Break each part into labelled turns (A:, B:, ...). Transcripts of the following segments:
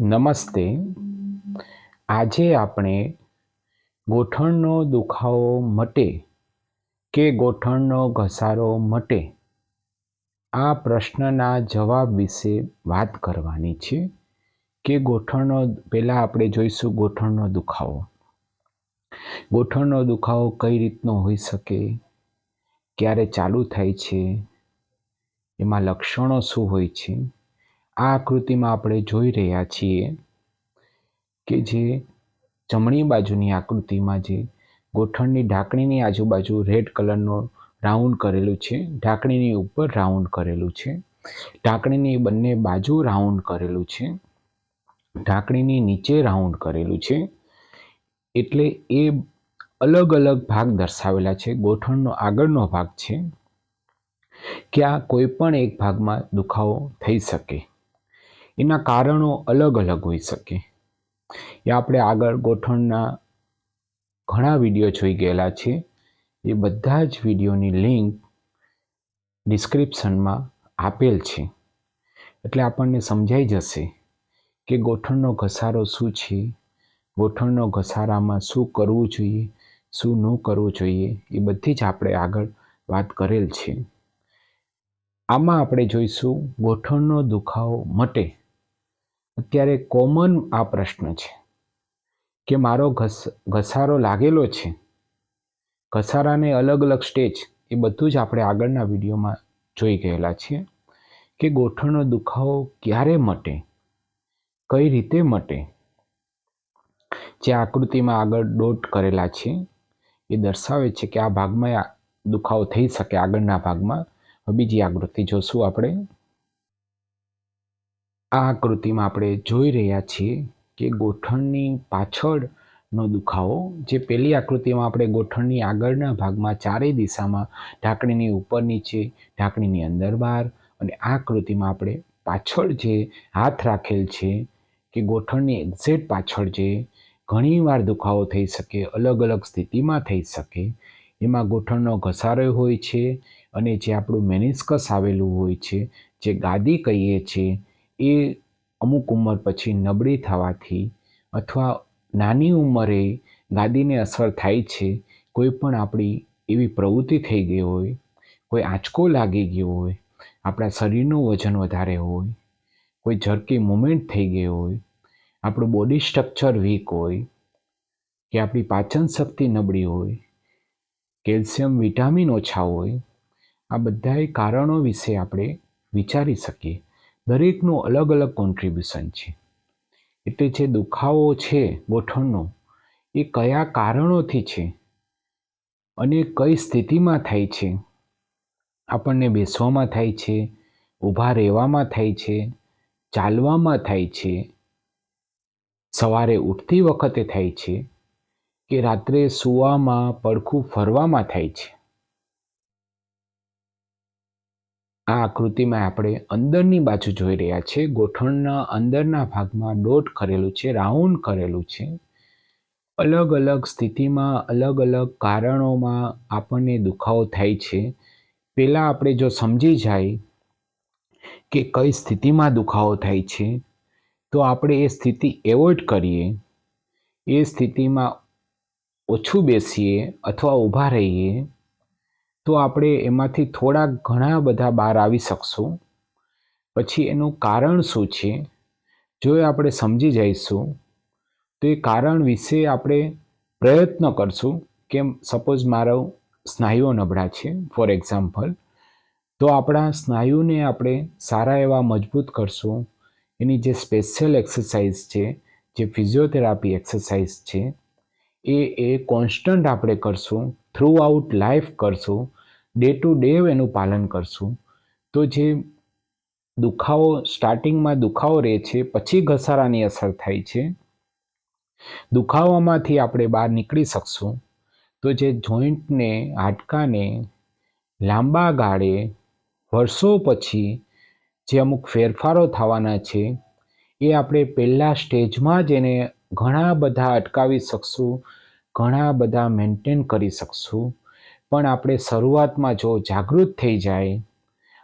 A: નમસ્તે. આજે આપણે ગોઠણનો દુખાવો મટે કે ગોઠણનો ઘસારો મટે આ પ્રશ્નના જવાબ વિશે વાત કરવાની છે કે ગોઠણનો, પહેલાં આપણે જોઈશું ગોઠણનો દુખાવો. ગોઠણનો દુખાવો કઈ રીતનો હોઈ શકે? ક્યારે ચાલુ થાય છે? એમાં લક્ષણો શું હોય છે? આ આકૃતિમાં આપણે જોઈ રહ્યા છીએ કે જે જમણી બાજુની આકૃતિમાં જે ગોઠણની ઢાંકણીની આજુબાજુ રેડ કલરનો રાઉન્ડ કરેલું છે, ઢાંકણીની ઉપર રાઉન્ડ કરેલું છે, ઢાંકણીની બંને બાજુ રાઉન્ડ કરેલું છે, ઢાંકણીની નીચે રાઉન્ડ કરેલું છે. એટલે એ અલગ અલગ ભાગ દર્શાવેલા છે, ગોઠણનો આગળનો ભાગ છે, કે આ કોઈ પણ એક ભાગમાં દુખાવો થઈ શકે. એના કારણો અલગ અલગ હોઈ શકે. એ આપણે આગળ ગોઠણના ઘણા વીડિયો જોઈ ગયેલા છે. એ બધા જ વિડીયોની લિંક ડિસ્ક્રિપ્શનમાં આપેલ છે. એટલે આપણને સમજાઈ જશે કે ગોઠણનો ઘસારો શું છે ગોઠણનો ઘસારામાં શું કરવું જોઈએ, શું ન કરવું જોઈએ, એ બધી જ આપણે આગળ વાત કરેલ છે. આમાં આપણે જોઈશું ગોઠણનો દુખાવો મટે અત્યારે કોમન આ પ્રશ્ન છે કે મારો ઘસ, ઘસારો લાગેલો છે. ઘસારાને અલગ અલગ સ્ટેજ એ બધું જ આપણે આગળના વિડીયોમાં જોઈ ગયેલા છીએ કે ગોઠણનો દુખાવો ક્યારે મટે? કઈ રીતે મટે? જે આકૃતિમાં આગળ ડોટ કરેલા છે એ દર્શાવે છે કે આ ભાગમાં દુખાવો થઈ શકે આગળના ભાગમાં. બીજી આકૃતિ જોશું આપણે. આ આકૃતિમાં આપણે જોઈ રહ્યા છીએ કે ગોઠણની પાછળનો દુખાવો, જે પહેલી આકૃતિમાં આપણે ગોઠણની આગળના ભાગમાં ચારેય દિશામાં ઢાંકણીની ઉપર નીચે, ઢાંકણીની અંદર બહાર અને આ આકૃતિમાં આપણે પાછળ જે હાથ રાખેલ છે કે ગોઠણની એક્ઝેક્ટ પાછળ જે ઘણીવાર દુખાવો થઈ શકે, અલગ અલગ સ્થિતિમાં થઈ શકે, એમાં ગોઠણનો ઘસારો હોય છે અને જે આપણું મેનિસ્કસ આવેલું હોય છે, જે ગાદી કહીએ છીએ એ અમુક ઉંમર પછી નબળી થવાથી અથવા નાની ઉંમરે ગાદીને અસર થાય છે, કોઈ પણ આપણી એવી પ્રવૃત્તિ થઈ ગઈ હોય, કોઈ આંચકો લાગી ગયો હોય, આપણા શરીરનું વજન વધારે હોય, કોઈ ઝડપી મુમેન્ટ થઈ ગઈ હોય, આપણું બોડી સ્ટ્રક્ચર વીક હોય, કે આપણી પાચન શક્તિ નબળી હોય, કેલ્શિયમ, વિટામિન ઓછા હોય, આ બધાએ કારણો વિશે આપણે વિચારી શકીએ. દરેકનું અલગ અલગ કોન્ટ્રીબ્યુશન છે. એટલે જે દુખાવો છે ગોઠણનો એ કયા કારણોથી છે અને કઈ સ્થિતિમાં થાય છે? આપણને બેસવામાં થાય છે, ઊભા રહેવામાં થાય છે, ચાલવામાં થાય છે, સવારે ઉઠતી વખતે થાય છે કે રાત્રે સૂવામાં, પડખું ફરવામાં થાય છે? આ આકૃતિમાં આપણે અંદરની બાજુ જોઈ રહ્યા છે. ગોઠણના અંદરના ભાગમાં ડોટ કરેલું છે, રાઉન્ડ કરેલું છે. અલગ અલગ સ્થિતિમાં અલગ અલગ કારણોમાં આપણને દુખાવો થાય છે. પહેલાં આપણે જો સમજી જાય કે કઈ સ્થિતિમાં દુખાવો થાય છે, તો આપણે એ સ્થિતિ એવોઇડ કરીએ. એ સ્થિતિમાં ઓછું બેસીએ અથવા ઊભા રહીએ. તો આપણે એમાંથી થોડા ઘણા બધા બહાર આવી શકશું. પછી એનું કારણ શું છે? જો એ આપણે સમજી જઈશું, તો એ કારણ વિશે આપણે પ્રયત્ન કરશું. કે સપોઝ મારો સ્નાયુઓ નબળા છે ફોર એક્ઝામ્પલ તો આપણા સ્નાયુને આપણે સારા એવા મજબૂત કરશું. એની જે સ્પેશિયલ એક્સરસાઇઝ છે, જે ફિઝિયોથેરાપી એક્સરસાઇઝ છે, એ એ કોન્સ્ટન્ટ આપણે કરશું. થ્રુ આઉટ લાઈફ કરશું ડે ટુ ડે એનું પાલન કરશું. તો જે દુખાવો સ્ટાર્ટિંગમાં દુખાવો રહે છે, પછી ઘસારાની અસર થાય છે. દુખાવામાંથી આપણે બહાર નીકળી શકશું. તો જે જોઈન્ટને, હાડકાને લાંબા ગાળે વર્ષો પછી જે અમુક ફેરફારો થવાના છે, એ આપણે પહેલાં સ્ટેજમાં જ એને ઘણા બધા અટકાવી શકશું. ઘણા બધા મેન્ટેન કરી શકશું. પણ આપણે શરૂઆતમાં જો જાગૃત થઈ જાય,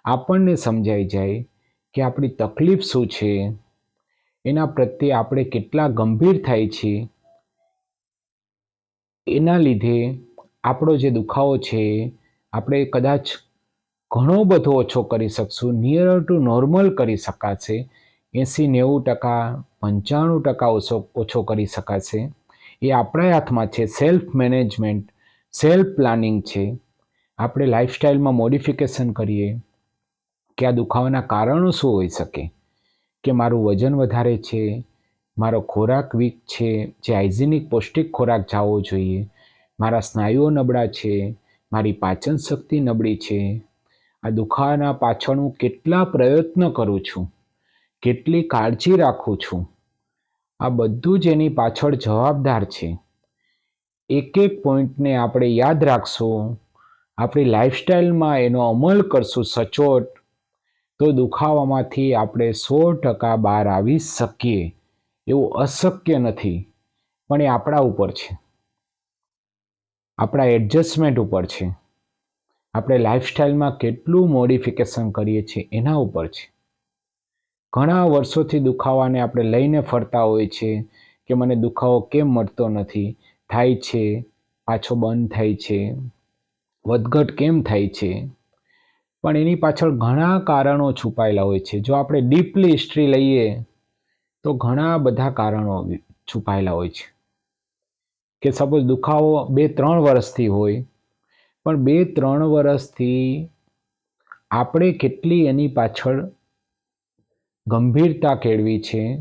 A: આપણને સમજાઈ જાય કે આપણી તકલીફ શું છે, એના પ્રત્યે આપણે કેટલા ગંભીર થાય છે એના લીધે આપણો જે દુખાવો છે, આપણે કદાચ ઘણો બધો ઓછો કરી શકશું. નિયર ટુ નોર્મલ કરી શકાશે. એંસી નેવું ટકા, પંચાણું ટકા ઓછો ઓછો કરી શકાશે. એ આપણા હાથમાં છે. સેલ્ફ મેનેજમેન્ટ સેલ્ફ પ્લાનિંગ છે. આપણે લાઈફસ્ટાઈલમાં મોડિફિકેશન કરીએ કે આ દુખાવાના કારણો શું હોઈ શકે. કે મારું વજન વધારે છે, મારો ખોરાક વીક છે, જે હાઇજેનિક પૌષ્ટિક ખોરાક જાવો જોઈએ, મારા સ્નાયુઓ નબળા છે, મારી પાચન શક્તિ નબળી છે. આ દુખાવાના પાછળ હું કેટલા પ્રયત્ન કરું છું? કેટલી કાળજી રાખું છું? આ બધું જ એની પાછળ જવાબદાર છે. એક એક પોઈન્ટને આપણે યાદ રાખશું. આપણી લાઈફસ્ટાઈલમાં એનો અમલ કરશું સચોટ. તો દુખાવામાંથી આપણે સો ટકા બહાર આવી શકીએ. એવું અશક્ય નથી. પણ એ આપણા ઉપર છે. આપણા એડજસ્ટમેન્ટ ઉપર છે. આપણે લાઈફસ્ટાઈલમાં કેટલું મોડિફિકેશન કરીએ છીએ એના ઉપર છે. ઘણા વર્ષોથી દુખાવાને આપણે લઈને ફરતા હોય છે કે મને દુખાવો કેમ મળતો નથી? થાય છે? પાછો બંધ થાય છે? વધઘટ કેમ થાય છે? પણ એની પાછળ ઘણા કારણો છુપાયેલા હોય છે. જો આપણે ડીપલી હિસ્ટ્રી લઈએ, તો ઘણા બધા કારણો છુપાયેલા હોય છે. કે સપોઝ દુખાવો બે ત્રણ વર્ષથી હોય, પણ બે ત્રણ વર્ષથી આપણે કેટલી એની પાછળ ગંભીરતા કેળવી છે.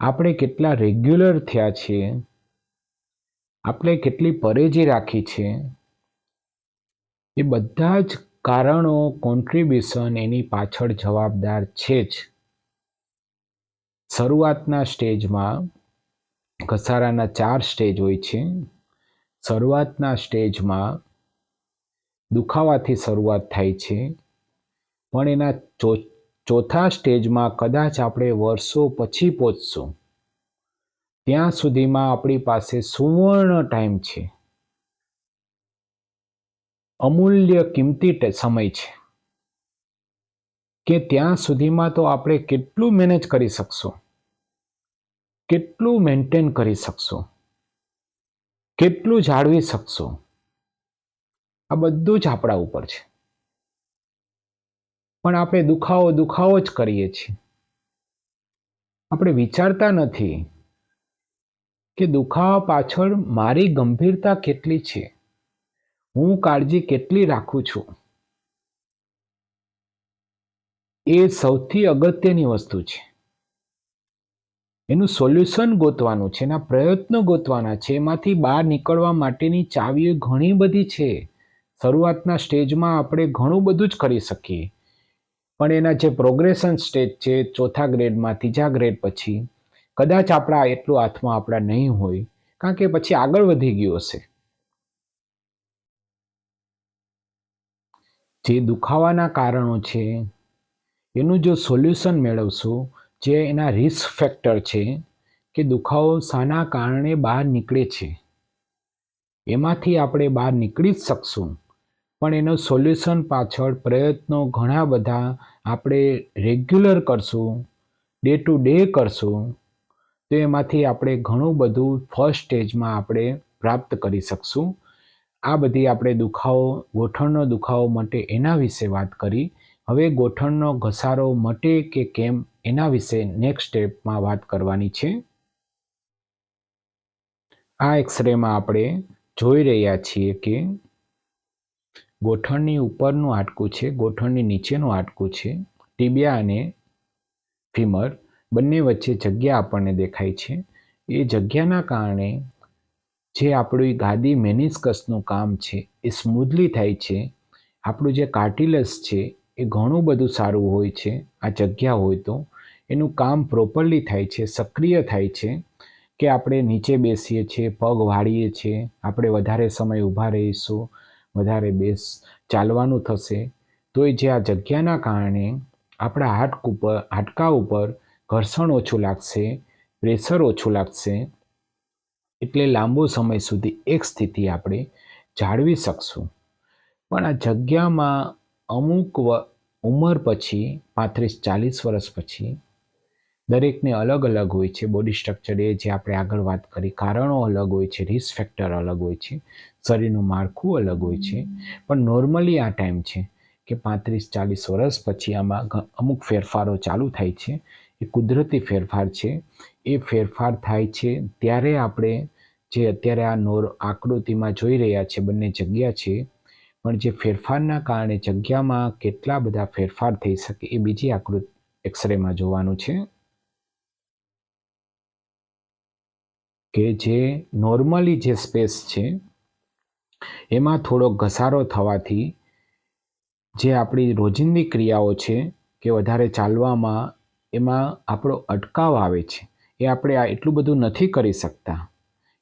A: આપણે કેટલા રેગ્યુલર થયા છીએ. આપણે કેટલી પરેજી રાખી છે. એ બધા જ કારણો કોન્ટ્રીબ્યુશન એની પાછળ જવાબદાર છે જ. શરૂઆતના સ્ટેજમાં ઘસારાના ચાર સ્ટેજ હોય છે. શરૂઆતના સ્ટેજમાં દુખાવાથી શરૂઆત થાય છે. પણ એના ચોથા સ્ટેજમાં કદાચ આપણે વર્ષો પછી પહોંચશું. ત્યાં સુધીમાં આપણી પાસે સુવર્ણ ટાઈમ છે. અમૂલ્ય કિંમતી સમય છે. કે ત્યાં સુધીમાં તો આપણે કેટલું મેનેજ કરી શકશું? કેટલું મેન્ટેન કરી શકશો? કેટલું જાળવી શકશો? આ બધું જ આપણા ઉપર છે. પણ આપણે દુખાવો દુખાવો જ કરીએ છીએ. આપણે વિચારતા નથી કે દુખાવા પાછળ મારી ગંભીરતા કેટલી છે. હું કાળજી કેટલી રાખું છું? એ સૌથી અગત્યની વસ્તુ છે. એનું સોલ્યુશન ગોતવાનું છે, એના પ્રયત્નો ગોતવાના છે. એમાંથી બહાર નીકળવા માટેની ચાવીઓ ઘણી બધી છે. શરૂઆતના સ્ટેજમાં આપણે ઘણું બધું જ કરી શકીએ. પણ એના જે પ્રોગ્રેશન સ્ટેજ છે, ચોથા ગ્રેડમાં ત્રીજા ગ્રેડ પછી, કદાચ આપણા એટલું હાથમાં આપણા નહીં હોય, કારણ કે પછી આગળ વધી ગયું હશે. જે દુખાવાના કારણો છે, એનું જો સોલ્યુશન મેળવશું, જે એના રિસ્ક ફેક્ટર છે, કે દુખાવો શાના કારણે બહાર નીકળે છે, એમાંથી આપણે બહાર નીકળી જ શકશું. પણ એનો સોલ્યુશન પાછળ પ્રયત્નો ઘણા બધા આપણે રેગ્યુલર કરશું ડે ટુ ડે કરશું. તો એમાંથી આપણે ઘણું બધું ફર્સ્ટ સ્ટેજમાં આપણે પ્રાપ્ત કરી શકશું. આ બધી આપણે દુખાવો, ગોઠણનો દુખાવો માટે એના વિશે વાત કરી. હવે ગોઠણનો ઘસારો મટે કે કેમ એના વિશે નેક્સ્ટ સ્ટેપમાં વાત કરવાની છે. આ એક્સરેમાં આપણે જોઈ રહ્યા છીએ કે ગોઠણની ઉપરનું હાડકું છે, ગોઠણની નીચેનું હાડકું છે. ટીબિયા અને ફીમર બંને વચ્ચે જગ્યા આપણને દેખાય છે. એ જગ્યાના કારણે જે આપણી ગાદી મેનિસ્કસનું કામ છે, એ સ્મૂધલી થાય છે. આપણું જે કાર્ટિલસ છે, એ ઘણું બધું સારું હોય છે, આ જગ્યા હોય તો. એનું કામ પ્રોપરલી થાય છે, સક્રિય થાય છે કે આપણે નીચે બેસીએ છીએ, પગ વાળીએ છીએ, આપણે વધારે સમય ઊભા રહીશું વધારે બેસ ચાલવાનું થશે તો એ જે આ જગ્યાના કારણે આપણા હાડક ઉપર હાડકા ઉપર ઘર્ષણ ઓછું લાગશે, પ્રેશર ઓછું લાગશે, એટલે લાંબો સમય સુધી એક સ્થિતિ આપણે જાળવી શકશું. પણ આ જગ્યામાં અમુક ઉંમર પછી, પાંત્રીસ ચાલીસ વર્ષ પછી દરેકને અલગ અલગ હોય છે બોડી સ્ટ્રક્ચર એ જે આપણે આગળ વાત કરી. કારણો અલગ હોય છે રિસ્ક ફેક્ટર અલગ હોય છે, શરીરનું માળખું અલગ હોય છે. પણ નોર્મલી આ ટાઈમ છે કે પાંત્રીસ, ચાલીસ વર્ષ પછી આમાં અમુક ફેરફારો ચાલુ થાય છે. એ કુદરતી ફેરફાર છે. એ ફેરફાર થાય છે ત્યારે આપણે જે અત્યારે આ નોર, આકૃતિમાં જોઈ રહ્યા છે, બંને જગ્યા છે, પણ જે ફેરફારના કારણે જગ્યામાં કેટલા બધા ફેરફાર થઈ શકે એ બીજી આકૃતિ એક્સરેમાં જોવાનું છે. કે જે નોર્મલી જે સ્પેસ છે, એમાં થોડો ઘસારો થવાથી જે આપણી રોજિંદી ક્રિયાઓ છે કે વધારે ચાલવામાં એમાં આપણો અટકાવ આવે છે, એ આપણે આ એટલું બધું નથી કરી શકતા.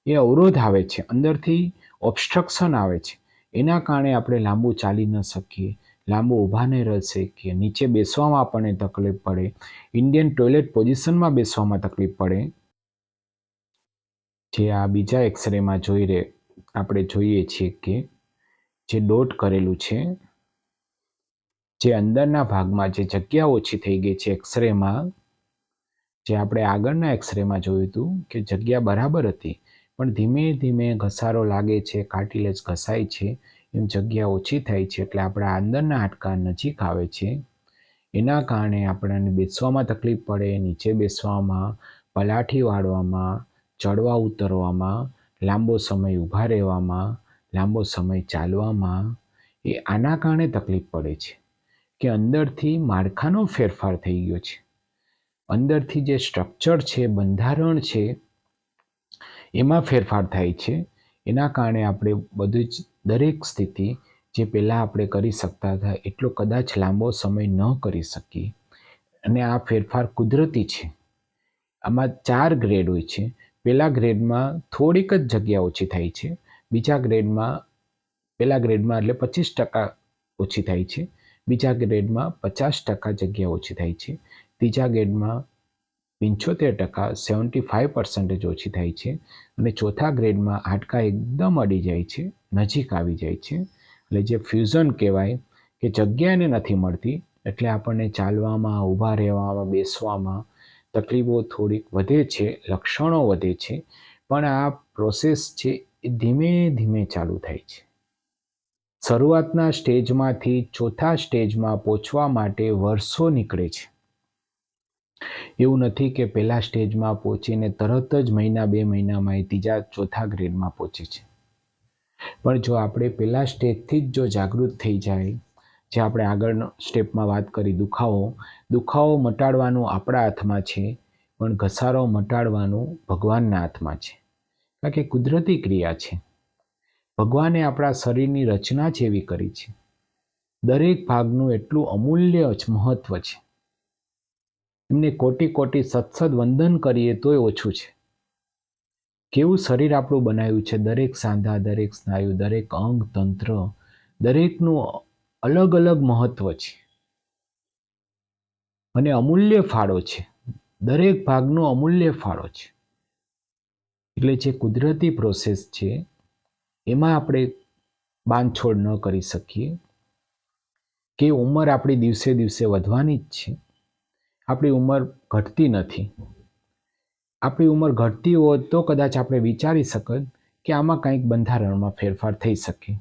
A: એ અવરોધ આવે છે, અંદરથી ઓબ્સ્ટ્રક્શન આવે છે. એના કારણે આપણે લાંબુ ચાલી ન શકીએ, લાંબુ ઊભા નહીં રહી શકીએ, નીચે બેસવામાં આપણને તકલીફ પડે ઇન્ડિયન ટોયલેટ પોઝિશનમાં બેસવામાં તકલીફ પડે. જે આ બીજા એક્સરેમાં જોઈ રે, આપણે જોઈએ છીએ કે જે ડોટ કરેલું છે, જે અંદરના ભાગમાં જે જગ્યા ઓછી થઈ ગઈ છે એક્સરેમાં, જે આપણે આગળના એક્સરેમાં જોયું હતું કે જગ્યા બરાબર હતી, પણ ધીમે ધીમે ઘસારો લાગે છે કાર્ટિલેજ ઘસાય છે, એમ જગ્યા ઓછી થાય છે, એટલે આપણા અંદરના હાડકા નજીક આવે છે. એના કારણે આપણને બેસવામાં તકલીફ પડે, નીચે બેસવામાં, પલાઠી વાળવામાં ચડવા ઉતરવામાં, લાંબો સમય ઊભા રહેવામાં, લાંબો સમય ચાલવામાં એ આના કારણે તકલીફ પડે છે કે અંદરથી માળખાનો ફેરફાર થઈ ગયો છે. અંદરથી જે સ્ટ્રક્ચર છે, બંધારણ છે, એમાં ફેરફાર થાય છે. એના કારણે આપણે બધું જ દરેક સ્થિતિ જે પહેલાં આપણે કરી શકતા હતા, એટલો કદાચ લાંબો સમય ન કરી શકીએ. અને આ ફેરફાર કુદરતી છે. આમાં ચાર ગ્રેડ હોય છે. પહેલા ગ્રેડમાં થોડીક જ જગ્યા ઓછી થાય છે. બીજા ગ્રેડમાં પહેલા ગ્રેડમાં એટલે પચીસ ટકા ઓછી થાય છે. બીજા ગ્રેડમાં પચાસ ટકા જગ્યા ઓછી થાય છે. ત્રીજા ગ્રેડમાં પંચોતેર ટકા, સેવન્ટી ફાઇવ પર્સન્ટેજ ઓછી થાય છે. અને ચોથા ગ્રેડમાં હાડકા એકદમ અડી જાય છે, નજીક આવી જાય છે. એટલે જે ફ્યુઝન કહેવાય કે જગ્યાને નથી મળતી, એટલે આપણને ચાલવામાં, ઊભા રહેવામાં, બેસવામાં તકલીફો થોડીક વધે છે, લક્ષણો વધે છે, પણ આ પ્રોસેસ છે એ ધીમે ધીમે ચાલુ થાય છે. શરૂઆતના સ્ટેજમાંથી ચોથા સ્ટેજમાં પહોંચવા માટે વર્ષો નીકળે છે. એવું નથી કે પહેલા સ્ટેજમાં પહોંચીને તરત જ મહિના, બે મહિનામાં એ ત્રીજા, ચોથા ગ્રેડમાં પહોંચે છે. પણ જો આપણે પહેલા સ્ટેજથી જ જો જાગૃત થઈ જાય જે આપણે આગળનો સ્ટેપમાં વાત કરી, દુખાવો. દુખાવો મટાડવાનું આપણા હાથમાં છે, પણ ઘસારો મટાડવાનું ભગવાનના હાથમાં છે. કારણ કે કુદરતી ક્રિયા છે. ભગવાને આપણા શરીરની રચના જ એવી કરી છે. દરેક ભાગનું એટલું અમૂલ્ય જ મહત્વ છે. એમને કોટી કોટી સત્સદ વંદન કરીએ તોય ઓછું છે. કેવું શરીર આપણું બનાવ્યું છે? દરેક સાંધા, દરેક સ્નાયુ, દરેક અંગ તંત્ર દરેકનું અલગ અલગ મહત્વ છે. અને અમૂલ્ય ફાળો છે. દરેક ભાગનો અમૂલ્ય ફાળો છે. એટલે જે કુદરતી પ્રોસેસ છે, એમાં આપણે બાંધછોડ ન કરી શકીએ. કે ઉંમર આપણી દિવસે દિવસે વધવાની જ છે. આપણી ઉંમર ઘટતી નથી. આપણી ઉંમર ઘટતી હોત તો કદાચ આપણે વિચારી શકત કે આમાં કંઈક બંધારણમાં ફેરફાર થઈ શકે.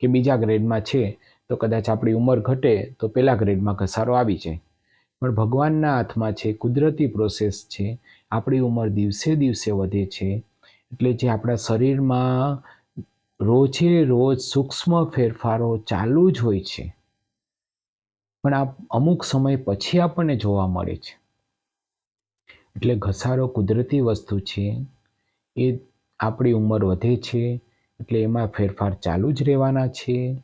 A: કે બીજા ગ્રેડમાં છે તો કદાચ આપણી ઉંમર ઘટે તો પહેલા ગ્રેડમાં ઘસારો આવી જાય. પણ ભગવાનના હાથમાં છે, કુદરતી પ્રોસેસ છે, આપણી ઉંમર દિવસે દિવસે વધે છે, એટલે જે આપણા શરીરમાં રોજે રોજ સૂક્ષ્મ ફેરફારો ચાલુ જ હોય છે. પણ આ અમુક સમય પછી આપણને જોવા મળે છે. એટલે ઘસારો કુદરતી વસ્તુ છે, એ આપણી ઉંમર વધે છે, એટલે એમાં ફેરફાર ચાલુ જ રહેવાના છે.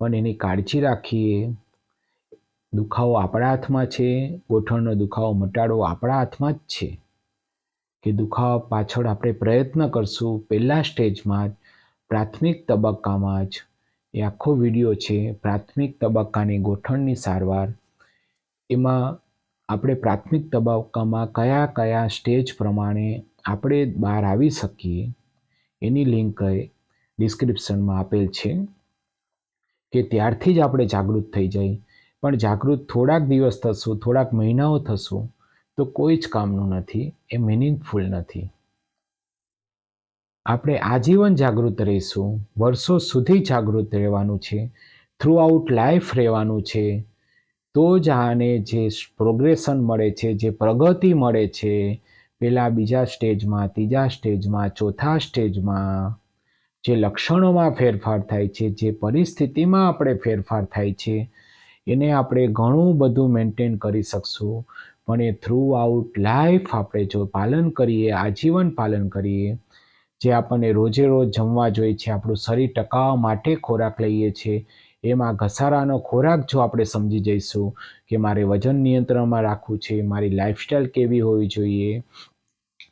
A: પણ એની કાળજી રાખીએ. દુખાવો આપણા હાથમાં છે. ગોઠણનો દુખાવો મટાડવો આપણા હાથમાં જ છે. કે દુખાવા પાછળ આપણે પ્રયત્ન કરશું પહેલાં સ્ટેજમાં જ, પ્રાથમિક તબક્કામાં જ. એ આખો વીડિયો છે, પ્રાથમિક તબક્કાની ગોઠણની સારવાર. એમાં આપણે પ્રાથમિક તબક્કામાં કયા કયા સ્ટેજ પ્રમાણે આપણે બહાર આવી શકીએ, એની લિંક ડિસ્ક્રિપ્શનમાં આપેલ છે. કે ત્યારથી જ આપણે જાગૃત થઈ જાય પણ જાગૃત થોડાક દિવસ થશું, થોડાક મહિનાઓ થશું, તો કોઈ જ કામનું નથી, એ મિનિંગફુલ નથી. આપણે આજીવન જાગૃત રહીશું, વર્ષો સુધી જાગૃત રહેવાનું છે થ્રુ આઉટ લાઈફ રહેવાનું છે, તો જ આને જે પ્રોગ્રેશન મળે છે, જે પ્રગતિ મળે છે પહેલાં બીજા સ્ટેજમાં ત્રીજા સ્ટેજમાં ચોથા સ્ટેજમાં જે લક્ષણોમાં ફેરફાર થાય છે, જે પરિસ્થિતિમાં આપણે ફેરફાર થાય છે, એને આપણે ઘણું બધું મેન્ટેન કરી શકશું. પણ એ થ્રુ આઉટ લાઈફ આપણે જો પાલન કરીએ, આજીવન પાલન કરીએ, જે આપણને રોજે રોજ જમવા જોઈએ છે, આપણું શરીર ટકાવવા માટે ખોરાક લઈએ છીએ એમાં ઘસારાનો ખોરાક જો આપણે સમજી જઈશું કે મારે વજન નિયંત્રણમાં રાખવું છે, મારી લાઈફસ્ટાઈલ કેવી હોવી જોઈએ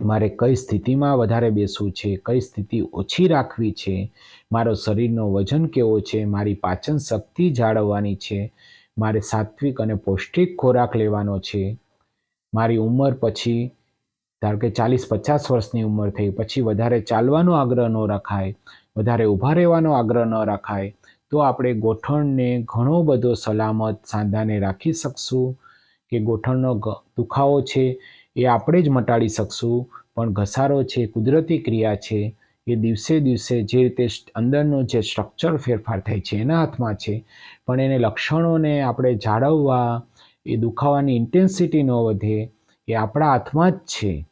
A: મારે કઈ સ્થિતિમાં વધારે બેસવું છે, કઈ સ્થિતિ ઓછી રાખવી છે, મારો શરીરનો વજન કેવો છે, મારી પાચન શક્તિ જાળવવાની છે, મારે સાત્વિક અને પૌષ્ટિક ખોરાક લેવાનો છે. મારી ઉંમર પછી, ધારો કે ચાલીસ પચાસ વર્ષની ઉંમર થઈ, પછી વધારે ચાલવાનો આગ્રહ ન રખાય, વધારે ઊભા રહેવાનો આગ્રહ ન રખાય, તો આપણે ગોઠણને ઘણો બધો સલામત સાંધાને રાખી શકશું કે ગોઠણનો દુખાવો છે એ આપણે જ મટાડી શકશું. પણ ઘસારો છે, કુદરતી ક્રિયા છે, એ દિવસે દિવસે જે રીતે અંદરનો જે સ્ટ્રક્ચર ફેરફાર થાય છે, એના હાથમાં છે. પણ એને લક્ષણોને આપણે જાળવવા, એ દુખાવાની ઇન્ટેન્સિટી ન વધે, એ આપણા હાથમાં જ છે.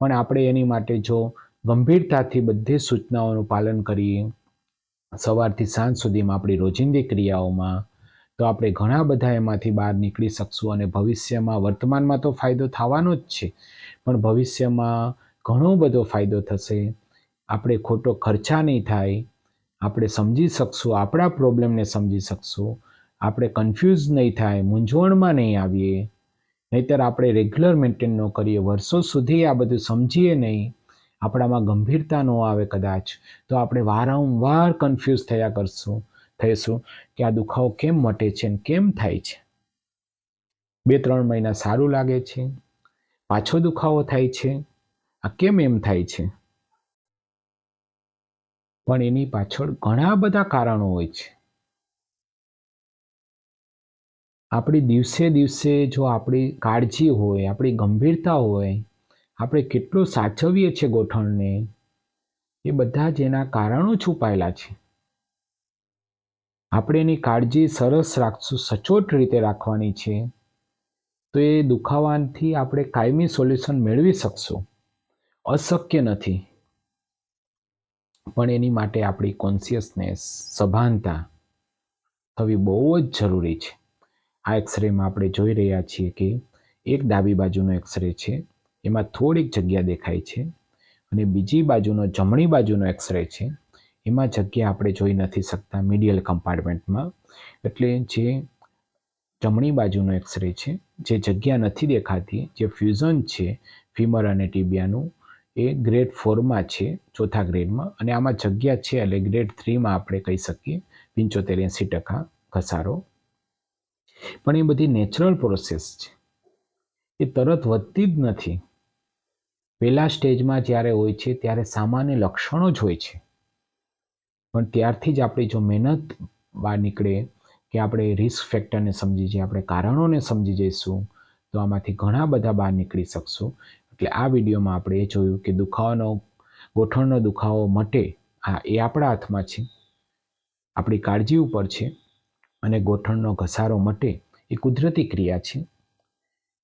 A: પણ આપણે એની માટે જો ગંભીરતાથી બધી સૂચનાઓનું પાલન કરીએ, સવારથી સાંજ સુધીમાં આપણી રોજિંદી ક્રિયાઓમાં તો આપણે ઘણા બધા એમાંથી બહાર નીકળી શકશું અને ભવિષ્યમાં, વર્તમાનમાં તો ફાયદો થવાનો જ છે. પણ ભવિષ્યમાં ઘણો બધો ફાયદો થશે. આપણે ખોટો ખર્ચા નહીં થાય. આપણે સમજી શકશું, આપણા પ્રોબ્લેમને સમજી શકશું. આપણે કન્ફ્યુઝ નહીં થાય, મૂંઝવણમાં નહીં આવીએ. નહીતર આપણે રેગ્યુલર મેન્ટેન ન કરીએ, વર્ષો સુધી આ બધું સમજીએ નહીં. આપણામાં ગંભીરતા ન આવે કદાચ. તો આપણે વારંવાર કન્ફ્યુઝ થયા કરશું. થઈશું કે આ દુખાવો કેમ મટે છે અને કેમ થાય છે? બે ત્રણ મહિના સારું લાગે છે? પાછો દુખાવો થાય છે? આ કેમ એમ થાય છે? પણ એની પાછળ ઘણા બધા કારણો હોય છે. આપણી દિવસે દિવસે જો આપણી કાળજી હોય, આપણી ગંભીરતા હોય, આપણે કેટલું સાચવીએ છીએ ગોઠણને, એ બધા જ એના કારણો છુપાયેલા છે. આપણે એની કાળજી સરસ રાખશું, સચોટ રીતે રાખવાની છે. તો એ દુખાવાથી આપણે કાયમી સોલ્યુશન મેળવી શકશું. અશક્ય નથી. પણ એની માટે આપણી કોન્શિયસનેસ, સભાનતા થવી બહુ જ જરૂરી છે. આ એક્સરેમાં આપણે જોઈ રહ્યા છીએ કે એક ડાબી બાજુનો એક્સરે છે, એમાં થોડીક જગ્યા દેખાય છે અને બીજી બાજુનો જમણી બાજુનો એક્સરે છે. એમાં જગ્યા આપણે જોઈ નથી શકતા મીડિયલ કમ્પાર્ટમેન્ટમાં એટલે જે જમણી બાજુનો એક્સરે છે, જે જગ્યા નથી દેખાતી, જે ફ્યુઝન છે ફીમર અને ટીબિયાનું એ ગ્રેડ ફોરમાં છે, ચોથા ગ્રેડમાં અને આમાં જગ્યા છે, એટલે ગ્રેડ થ્રીમાં આપણે કહી શકીએ, પંચોતેર એંસી ટકા ઘસારો. પણ એ બધી નેચરલ પ્રોસેસ છે. એ તરત વધતી જ નથી. પહેલાં સ્ટેજમાં જ્યારે હોય છે, ત્યારે સામાન્ય લક્ષણો જ હોય છે. પણ ત્યારથી જ આપણી જો મહેનત બહાર નીકળે કે આપણે રિસ્ક ફેક્ટરને સમજી જઈએ, આપણે કારણોને સમજી જઈશું, તો આમાંથી ઘણા બધા બહાર નીકળી શકશું. એટલે આ વિડીયોમાં આપણે એ જોયું કે દુખાવાનો ગોઠણનો દુખાવો મટે, હા, એ આપણા હાથમાં છે. આપણી કાળજી ઉપર છે અને ગોઠણનો ઘસારો મટે, એ કુદરતી ક્રિયા છે.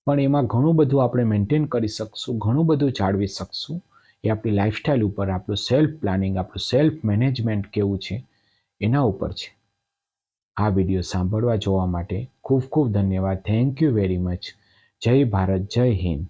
A: પણ એમાં ઘણું બધું આપણે મેન્ટેન કરી શકશું, ઘણું બધું જાળવી શકશું. એ આપણી લાઇફસ્ટાઈલ ઉપર, આપણું સેલ્ફ પ્લાનિંગ આપણું સેલ્ફ મેનેજમેન્ટ કેવું છે, એના ઉપર છે. આ વીડિયો સાંભળવા જોવા માટે ખૂબ ખૂબ ધન્યવાદ. થેન્ક યુ વેરી મચ જય ભારત, જય હિન્દ.